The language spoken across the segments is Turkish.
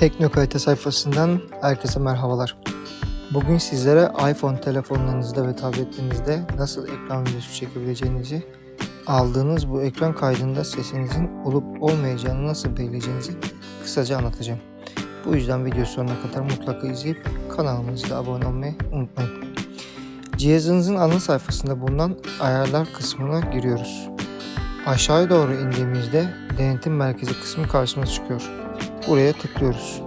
Teknokalite sayfasından herkese merhabalar. Bugün sizlere iPhone telefonlarınızda ve tabletlerinizde nasıl ekran videosu çekebileceğinizi, aldığınız bu ekran kaydında sesinizin olup olmayacağını nasıl belirleyeceğinizi kısaca anlatacağım. Bu yüzden video sonuna kadar mutlaka izleyip kanalımıza abone olmayı unutmayın. Cihazınızın ana sayfasında bulunan ayarlar kısmına giriyoruz. Aşağıya doğru indiğimizde denetim merkezi kısmı karşımıza çıkıyor. Buraya tıklıyoruz.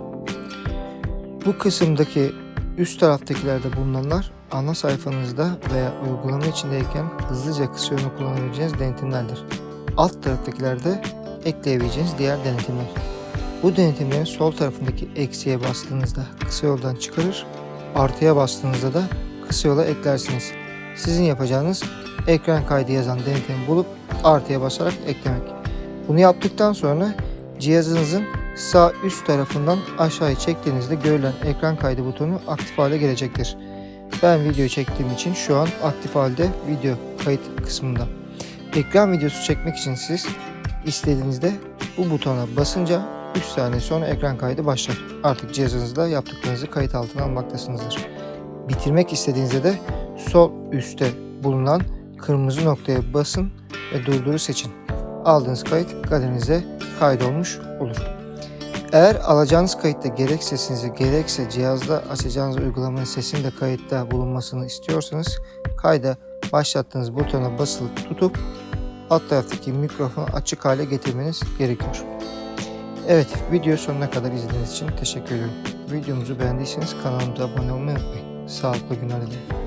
Bu kısımdaki üst taraftakilerde bulunanlar ana sayfanızda veya uygulama içindeyken hızlıca kısa yolunu kullanabileceğiniz denetimlerdir. Alt taraftakilerde ekleyebileceğiniz diğer denetimler. Bu denetimlerin sol tarafındaki eksiye bastığınızda kısa yoldan çıkarır, artıya bastığınızda da kısa yola eklersiniz. Sizin yapacağınız ekran kaydı yazan denetimi bulup artıya basarak eklemek. Bunu yaptıktan sonra cihazınızın sağ üst tarafından aşağıya çektiğinizde görülen ekran kaydı butonu aktif hale gelecektir. Ben video çektiğim için şu an aktif halde video kayıt kısmında. Ekran videosu çekmek için siz istediğinizde bu butona basınca 3 saniye sonra ekran kaydı başlar. Artık cihazınızda yaptıklarınızı kayıt altına almaktasınızdır. Bitirmek istediğinizde de sol üstte bulunan kırmızı noktaya basın ve durduru seçin. Aldığınız kayıt galerinize kaydolmuş olur. Eğer alacağınız kayıtta gerek sesinizi gerekse cihazda açacağınız uygulamanın sesinin de kayıtta bulunmasını istiyorsanız kayda başlattığınız butona basılı tutup alt taraftaki mikrofonu açık hale getirmeniz gerekiyor. Evet video sonuna kadar izlediğiniz için teşekkür ederim. Videomuzu beğendiyseniz kanalımıza abone olmayı unutmayın. Sağlıklı günler dilerim.